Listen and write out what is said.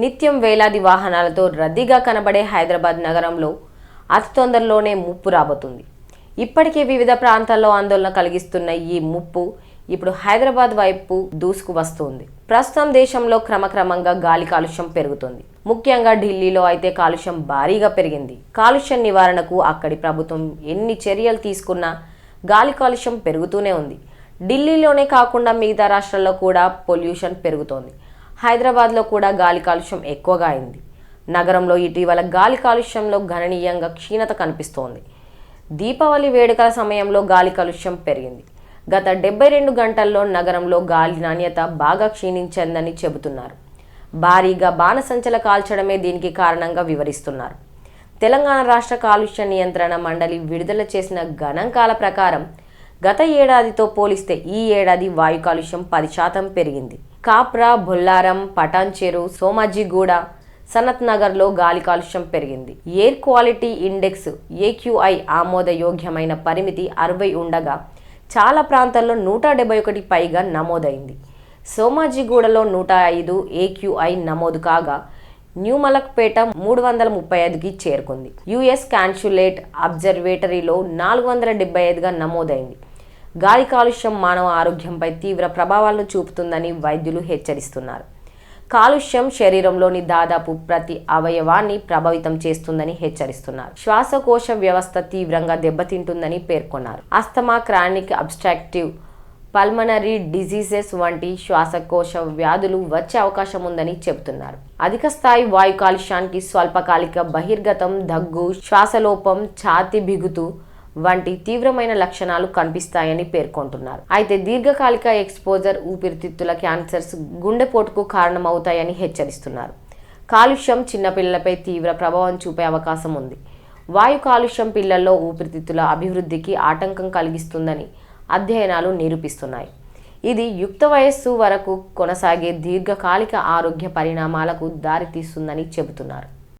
నిత్యం వేలాది వాహనాలతో రద్దీగా కనబడే హైదరాబాద్ నగరంలో అతి తొందరలోనే ముప్పు రాబోతుంది. ఇప్పటికే వివిధ ప్రాంతాల్లో ఆందోళన కలిగిస్తున్న ఈ ముప్పు ఇప్పుడు హైదరాబాద్ వైపు దూసుకు వస్తుంది. ప్రస్తుతం దేశంలో క్రమక్రమంగా గాలి కాలుష్యం పెరుగుతుంది. ముఖ్యంగా ఢిల్లీలో అయితే కాలుష్యం భారీగా పెరిగింది. కాలుష్యం నివారణకు అక్కడి ప్రభుత్వం ఎన్ని చర్యలు తీసుకున్నా గాలి కాలుష్యం పెరుగుతూనే ఉంది. ఢిల్లీలోనే కాకుండా మిగతా రాష్ట్రాల్లో కూడా పొల్యూషన్ పెరుగుతోంది. హైదరాబాద్లో కూడా గాలి కాలుష్యం ఎక్కువగా అయింది. నగరంలో ఇటీవల గాలి కాలుష్యంలో గణనీయంగా క్షీణత కనిపిస్తోంది. దీపావళి వేడుకల సమయంలో గాలి కాలుష్యం పెరిగింది. గత డెబ్బై రెండు గంటల్లో నగరంలో గాలి నాణ్యత బాగా క్షీణించిందని చెబుతున్నారు. భారీగా బాణసంచల కాల్చడమే దీనికి కారణంగా వివరిస్తున్నారు. తెలంగాణ రాష్ట్ర కాలుష్య నియంత్రణ మండలి విడుదల చేసిన గణాంకాల ప్రకారం గత ఏడాదితో పోలిస్తే ఈ ఏడాది వాయు కాలుష్యం పది శాతం పెరిగింది. కాప్రా బొల్లారం పటాన్చెరు సోమాజిగూడ సనత్ నగర్లో గాలి కాలుష్యం పెరిగింది. ఎయిర్ క్వాలిటీ ఇండెక్స్ ఏక్యూఐ ఆమోదయోగ్యమైన పరిమితి అరవై ఉండగా చాలా ప్రాంతాల్లో నూట డెబ్బై ఒకటి పైగా నమోదైంది. సోమాజిగూడలో నూట ఐదు ఏక్యూఐ నమోదు కాగా న్యూమలక్పేట మూడు వందల ముప్పై ఐదుకి చేరుకుంది. యుఎస్ కాన్సులేట్ అబ్జర్వేటరీలో నాలుగు వందల డెబ్బై ఐదుగా నమోదైంది. గాలి కాలుష్యం మానవ ఆరోగ్యంపై తీవ్ర ప్రభావాలను చూపుతుందని వైద్యులు హెచ్చరిస్తున్నారు. కాలుష్యం శరీరంలోని దాదాపు ప్రతి అవయవాన్ని ప్రభావితం చేస్తుందని హెచ్చరిస్తున్నారు. శ్వాసకోశ వ్యవస్థ తీవ్రంగా దెబ్బతింటుందని పేర్కొన్నారు. Asthma chronic obstructive pulmonary diseases వంటి శ్వాసకోశ వ్యాధులు వచ్చే అవకాశం ఉందని చెబుతున్నారు. అధిక స్థాయి వాయు కాలుష్యానికి స్వల్పకాలిక బహిర్గతం దగ్గు శ్వాసలోపం ఛాతి బిగుతు వంటి తీవ్రమైన లక్షణాలు కనిపిస్తాయని పేర్కొంటున్నారు. అయితే దీర్ఘకాలిక ఎక్స్పోజర్ ఊపిరితిత్తుల క్యాన్సర్స్ గుండెపోటుకు కారణమవుతాయని హెచ్చరిస్తున్నారు. కాలుష్యం చిన్నపిల్లలపై తీవ్ర ప్రభావం చూపే అవకాశం ఉంది. వాయు కాలుష్యం పిల్లల్లో ఊపిరితిత్తుల అభివృద్ధికి ఆటంకం కలిగిస్తుందని అధ్యయనాలు నిరూపిస్తున్నాయి. ఇది యుక్త వయస్సు వరకు కొనసాగే దీర్ఘకాలిక ఆరోగ్య పరిణామాలకు దారితీస్తుందని చెబుతున్నారు.